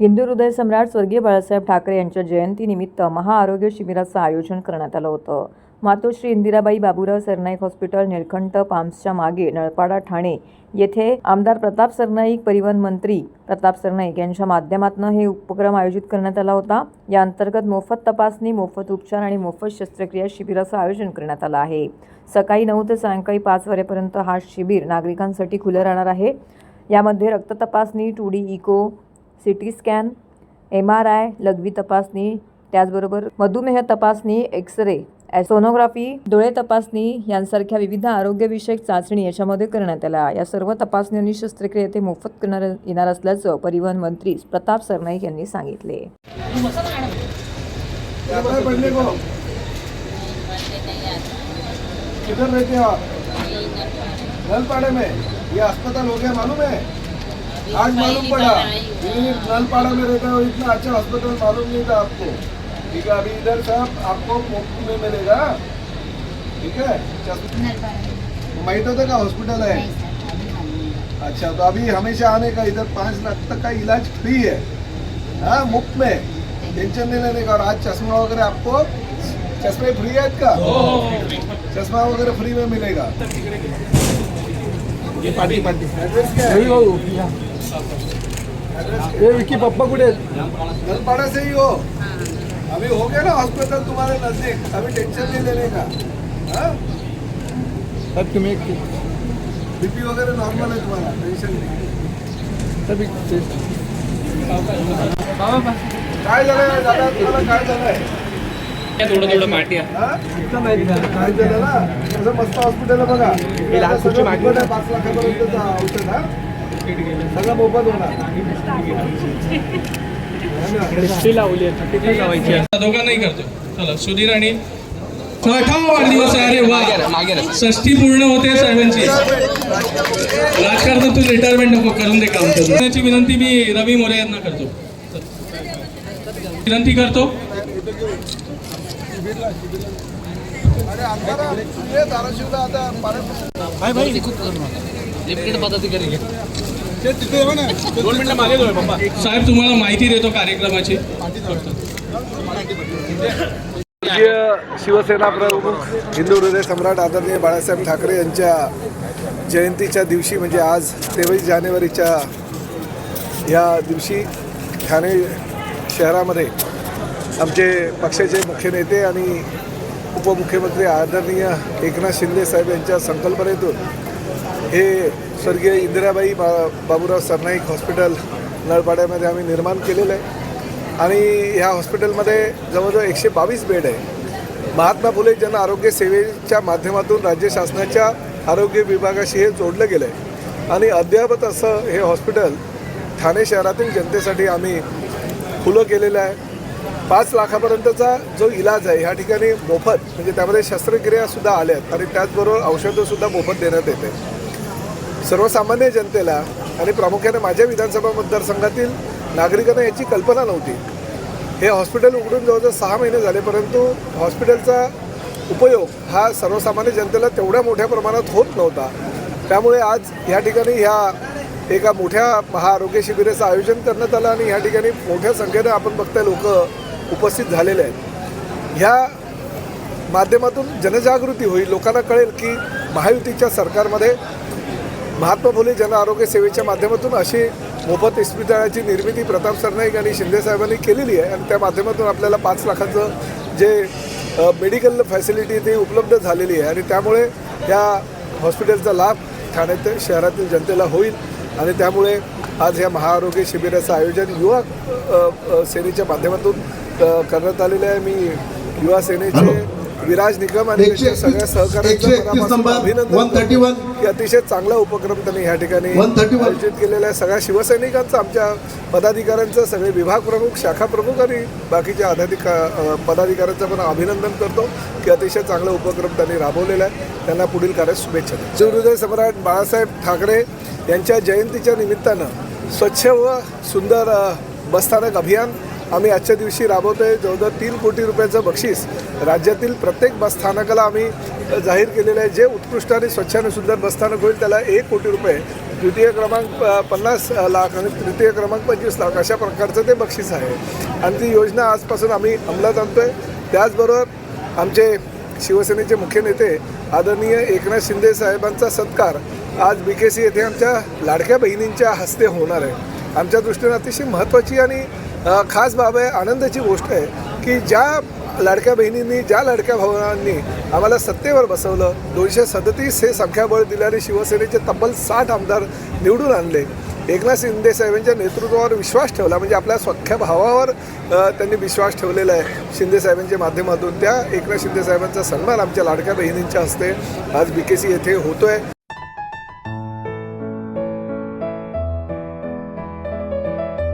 हिंदू हृदय सम्राट स्वर्गीय बाळासाहेब ठाकरे यांच्या जयंतीनिमित्त महाआरोग्य शिबिराचं आयोजन करण्यात आलं होतं. मातोश्री इंदिराबाई बाबूराव सरनाईक हॉस्पिटल निळकंठ पाम्सच्या मागे नळपाडा ठाणे येथे आमदार प्रताप सरनाईक परिवहन मंत्री प्रताप सरनाईक यांच्या माध्यमातून हे उपक्रम आयोजित करण्यात आला होता. या अंतर्गत मोफत तपासणी मोफत उपचार आणि मोफत शस्त्रक्रिया शिबिराचं आयोजन करण्यात आलं आहे. सकाळी नऊ ते सायंकाळी पाच वाजेपर्यंत हा शिबिर नागरिकांसाठी खुलं राहणार आहे. यामध्ये रक्त तपासणी two D echo C T scan M R I लघवी तपासणी त्याचबरोबर मधुमेह तपासणी एक्सरे सोनोग्राफी डोळे तपासणी यांसारख्या विविध आरोग्यविषयक चाचणी याच्यामध्ये करण्यात आल्या. या सर्व तपासणी आणि शस्त्रक्रिया ते मोफत करणार येणार असल्याचं परिवहन मंत्री प्रताप सरनाईक यांनी सांगितले. किधर रहते आप नलपाड़े में. ये अस्पताल हो गया मालूम है? आज मालूम पड़ा। नलपाड़ा में रहता हो इतना अच्छा अस्पताल मालूम नहीं था आपको। ठीक है अभी इधर सब आपको मुफ़्त में मिलेगा। ठीक है? माहित होता का हॉस्पिटल है। अच्छा तो अभी हमेशा आने का इधर पाँच लाख तक का इलाज फ्री है। हाँ मुफ़्त में। टेंशन नहीं लेने का। और आज चश्मा वगैरह आपको चश्मे फ्री है का? चश्मा वगैरह फ्री में मिलेगा। है हे विकी पप्पा कुठे आहेत? नलपाड़ा से ही. हो अभी हो गया ना हॉस्पिटल तुम्हारे नजदीक. अभी टेंशन नहीं लेने का? हाँ? साहेब तुम्ही एक बीपी वगैरह नॉर्मल है तुम्हारा टेंशन नहीं. काय झालं दादा तुम्हाला काय झालंय? थोडं हा? माहिती नाही. काय झालं ना असं मस्त हॉस्पिटल आहे बघा. आता सगळं फुकट आहे, पाच लाखापर्यंतचं औषध हा? सगळं मोफत होणार. दोघांनाही करतो. चला सुधीर आणि आठावा वाढदिवस आहे. अरे वा. षष्टी पूर्ण होते साहेबांची. राजकारणातून रिटायरमेंट नको करून दे काम करून. त्याची विनंती मी रवी मोरे यांना करतो. विनंती करतो. साहेब तुम्हाला माहिती देतो कार्यक्रमाची. शिवसेना प्रमुख हिंदू हृदय सम्राट आदरणीय बाळासाहेब ठाकरे यांच्या जयंतीच्या दिवशी म्हणजे आज तेवीस जानेवारीच्या या दिवशी ठाणे शहरामध्ये आमचे पक्षाचे मुख्य नेते आणि उपमुख्यमंत्री आदरणीय एकनाथ शिंदे साहेब यांच्या संकल्पनेतून हे स्वर्गीय इंदिराबाई बा बाबूराव सरनाईक हॉस्पिटल नळपाड्यामध्ये आम्ही निर्माण केलेलं आहे. आणि ह्या हॉस्पिटलमध्ये जवळजवळ एकशे बावीस बेड आहे. महात्मा फुले जन आरोग्य सेवेच्या माध्यमातून राज्य शासनाच्या आरोग्य विभागाशी हे जोडलं गेलं आहे. आणि अद्ययावत असं हे हॉस्पिटल ठाणे शहरातील जनतेसाठी आम्ही खुलं केलेलं आहे. पाच लाखापर्यंतचा जो इलाज आहे ह्या ठिकाणी मोफत म्हणजे त्यामध्ये शस्त्रक्रियासुद्धा आल्या आहेत आणि त्याचबरोबर औषधंसुद्धा मोफत देण्यात येते. सर्वसामान्य जनतेला आणि प्रामुख्याने माझ्या विधानसभा मतदारसंघातील नागरिकांना याची कल्पना नव्हती. हे हॉस्पिटल उघडून जवळजवळ सहा महिने झाले परंतु हॉस्पिटलचा उपयोग हा सर्वसामान्य जनतेला तेवढ्या मोठ्या प्रमाणात होत नव्हता. त्यामुळे आज ह्या ठिकाणी ह्या एका मोठ्या महाआरोग्य शिबिराचं आयोजन करण्यात आलं आणि ह्या ठिकाणी मोठ्या संख्येनं आपण बघताय लोक उपस्थित झालेले आहेत. ह्या माध्यमातून जनजागृती होईल. लोकांना कळेल की महायुतीच्या सरकारमध्ये महात्मा फुले जन आरोग्य सेवेच्या माध्यमातून अशी मोफत इस्पितळाची निर्मिती प्रताप सरनाईक आणि शिंदेसाहेबांनी केलेली आहे आणि त्या माध्यमातून आपल्याला पाच लाखाचं जे मेडिकल फॅसिलिटी ती उपलब्ध झालेली आहे आणि त्यामुळे या हॉस्पिटलचा लाभ ठाण्यात शहरातील जनतेला होईल. आणि त्यामुळे आज ह्या महाआरोग्य शिबिराचं आयोजन युवा सेनेच्या माध्यमातून करण्यात आलेलं आहे मी युवा सेनेचे विराज निकम आणि सगळ्या सहकार्यांचं अभिनंदन 131. की अतिशय चांगला उपक्रम त्यांनी या ठिकाणी 131. आयोजित केलेला आहे सगळ्या शिवसैनिकांचं आमच्या पदाधिकाऱ्यांचं सगळे विभाग प्रमुख शाखा प्रमुख आणि बाकीच्या अधाधिका पदाधिकाऱ्यांचं पण अभिनंदन करतो की अतिशय चांगला उपक्रम त्यांनी राबवलेला आहे त्यांना पुढील कार्यात शुभेच्छा देतो. शिवहृदय सम्राट बाळासाहेब ठाकरे यांच्या जयंतीच्या निमित्तानं स्वच्छ व सुंदर बसस्थानक अभियान आम्ही आजच्या दिवशी राबवतो आहे जवळजवळ तीन कोटी रुपयाचं बक्षीस राज्यातील प्रत्येक बसस्थानकाला आम्ही जाहीर केलेलं आहे. जे उत्कृष्ट आणि स्वच्छ आणि सुंदर बसस्थानक होईल त्याला एक कोटी रुपये द्वितीय क्रमांक पन्नास लाख आणि तृतीय क्रमांक पंचवीस लाख अशा प्रकारचं ते बक्षीस आहे. आणि ती योजना आजपासून आम्ही अंमलात आणतो आहे त्याचबरोबर आमचे शिवसेनेचे मुख्य नेते आदरणीय एकनाथ शिंदे साहेबांचा सत्कार आज बी के सी येथे आमच्या लाडक्या बहिणींच्या हस्ते होणार आहे. आमच्या दृष्टीने अतिशय महत्त्वाची आणि खास बाब आहे आनंदाची गोष्ट आहे की ज्या लाडक्या बहिणींनी ज्या लाडक्या भावनांनी आम्हाला सत्तेवर बसवलं दोनशे सदतीस हे संख्याबळ दिल्याने शिवसेनेचे तब्बल साठ आमदार निवडून आणले. एकनाथ शिंदे साहेबांच्या नेतृत्वावर विश्वास ठेवला म्हणजे आपल्या स्वख्या भावावर त्यांनी विश्वास ठेवलेला आहे. शिंदे साहेबांच्या माध्यमातून त्या एकनाथ शिंदे साहेबांचा सन्मान आमच्या लाडक्या बहिणींच्या हस्ते आज बी के सी येथे होतो आहे